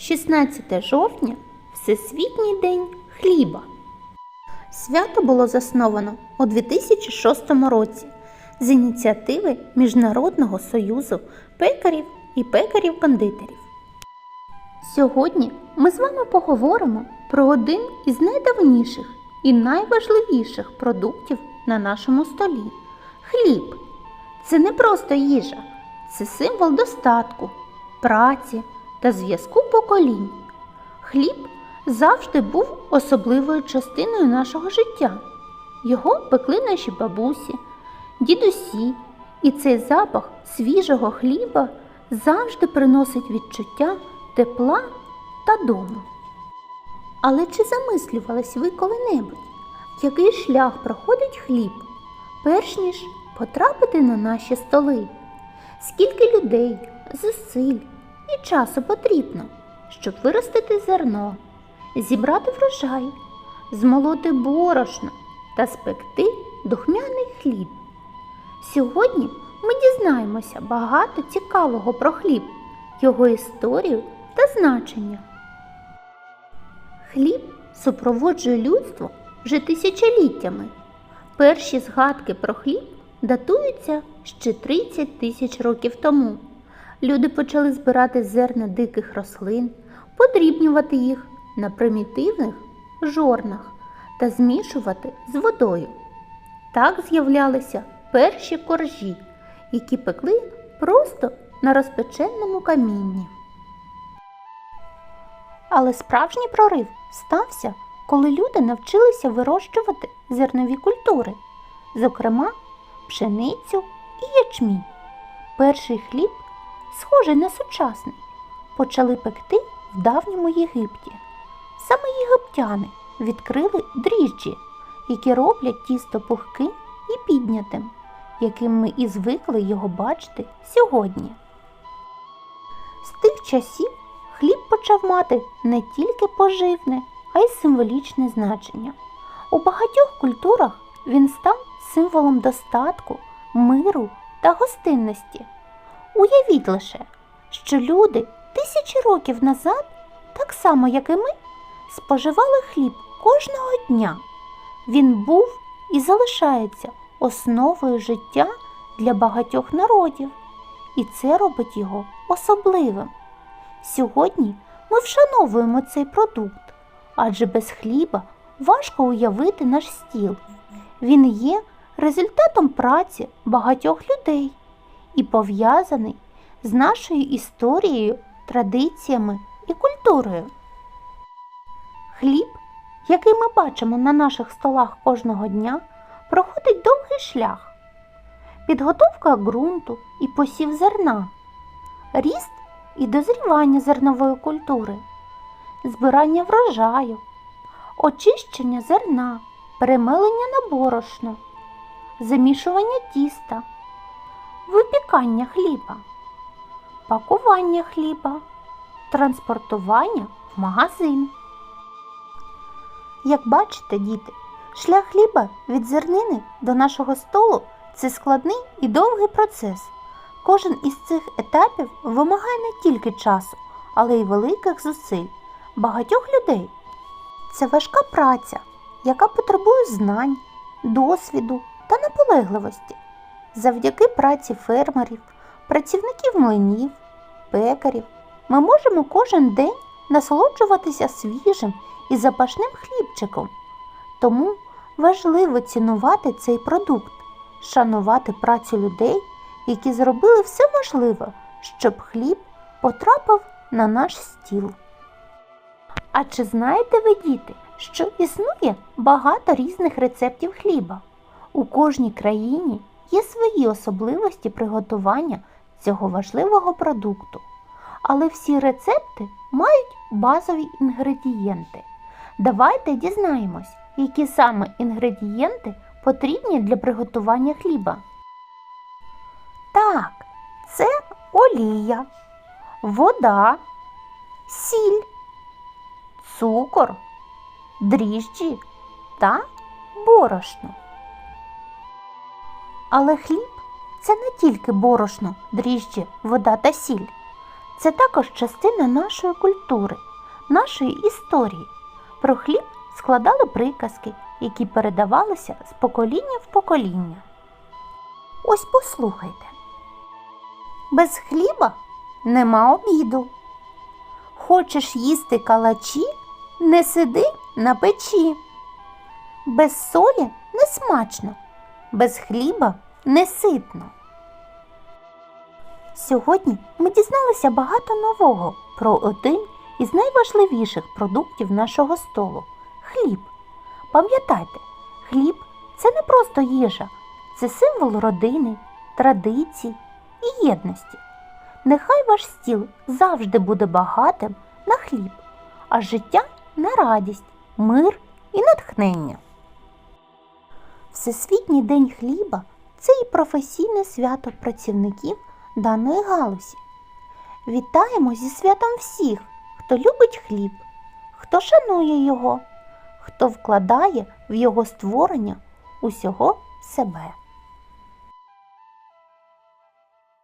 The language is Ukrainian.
16 жовтня Всесвітній день хліба. Свято було засновано у 2006 році з ініціативи Міжнародного союзу пекарів і пекарів-кондитерів. Сьогодні ми з вами поговоримо про один із найдавніших і найважливіших продуктів на нашому столі хліб. Це не просто їжа, це символ достатку, праці та зв'язку поколінь. Хліб завжди був особливою частиною нашого життя. Його пекли наші бабусі, дідусі, і цей запах свіжого хліба завжди приносить відчуття тепла та дому. Але чи замислювались ви коли-небудь, який шлях проходить хліб, перш ніж потрапити на наші столи? Скільки людей, зусиль і часу потрібно, щоб виростити зерно, зібрати врожай, змолоти борошно та спекти духмяний хліб? Сьогодні ми дізнаємося багато цікавого про хліб, його історію та значення. Хліб супроводжує людство вже тисячоліттями. Перші згадки про хліб датуються ще 30 тисяч років тому. Люди почали збирати зерна диких рослин, подрібнювати їх на примітивних жорнах та змішувати з водою. Так з'являлися перші коржі, які пекли просто на розпеченому камінні. Але справжній прорив стався, коли люди навчилися вирощувати зернові культури, зокрема пшеницю і ячмінь. Перший хліб, схожий на сучасний, почали пекти в давньому Єгипті. Саме єгиптяни відкрили дріжджі, які роблять тісто пухким і піднятим, яким ми і звикли його бачити сьогодні. З тих часів хліб почав мати не тільки поживне, а й символічне значення. У багатьох культурах він став символом достатку, миру та гостинності. Уявіть лише, що люди тисячі років назад, так само як і ми, споживали хліб кожного дня. Він був і залишається основою життя для багатьох народів, і це робить його особливим. Сьогодні ми вшановуємо цей продукт, адже без хліба важко уявити наш стіл. Він є результатом праці багатьох людей і пов'язаний з нашою історією, традиціями і культурою. Хліб, який ми бачимо на наших столах кожного дня, проходить довгий шлях. Підготовка ґрунту і посів зерна, ріст і дозрівання зернової культури, збирання врожаю, очищення зерна, перемелення на борошно, замішування тіста, випікання хліба, пакування хліба, транспортування в магазин. Як бачите, діти, шлях хліба від зернини до нашого столу це складний і довгий процес. Кожен із цих етапів вимагає не тільки часу, але й великих зусиль багатьох людей. Це важка праця, яка потребує знань, досвіду та наполегливості. Завдяки праці фермерів, працівників млинів, пекарів ми можемо кожен день насолоджуватися свіжим і запашним хлібчиком. Тому важливо цінувати цей продукт, шанувати працю людей, які зробили все можливе, щоб хліб потрапив на наш стіл. А чи знаєте ви, діти, що існує багато різних рецептів хліба? У кожній країні є свої особливості приготування цього важливого продукту. Але всі рецепти мають базові інгредієнти. Давайте дізнаємось, які саме інгредієнти потрібні для приготування хліба. Так, це олія, вода, сіль, цукор, дріжджі та борошно. Але хліб це не тільки борошно, дріжджі, вода та сіль. це також частина нашої культури, нашої історії. Про хліб складали приказки, які передавалися з покоління в покоління. Ось послухайте. Без хліба нема обіду. Хочеш їсти калачі, не сиди на печі. Без солі не смачно, без хліба не ситно. Сьогодні ми дізналися багато нового про один із найважливіших продуктів нашого столу хліб. Пам'ятайте, хліб це не просто їжа, це символ родини, традицій і єдності. Нехай ваш стіл завжди буде багатим на хліб, а життя на радість, мир і натхнення. Всесвітній день хліба це і професійне свято працівників даної галузі. Вітаємо зі святом всіх, хто любить хліб, хто шанує його, хто вкладає в його створення усього себе.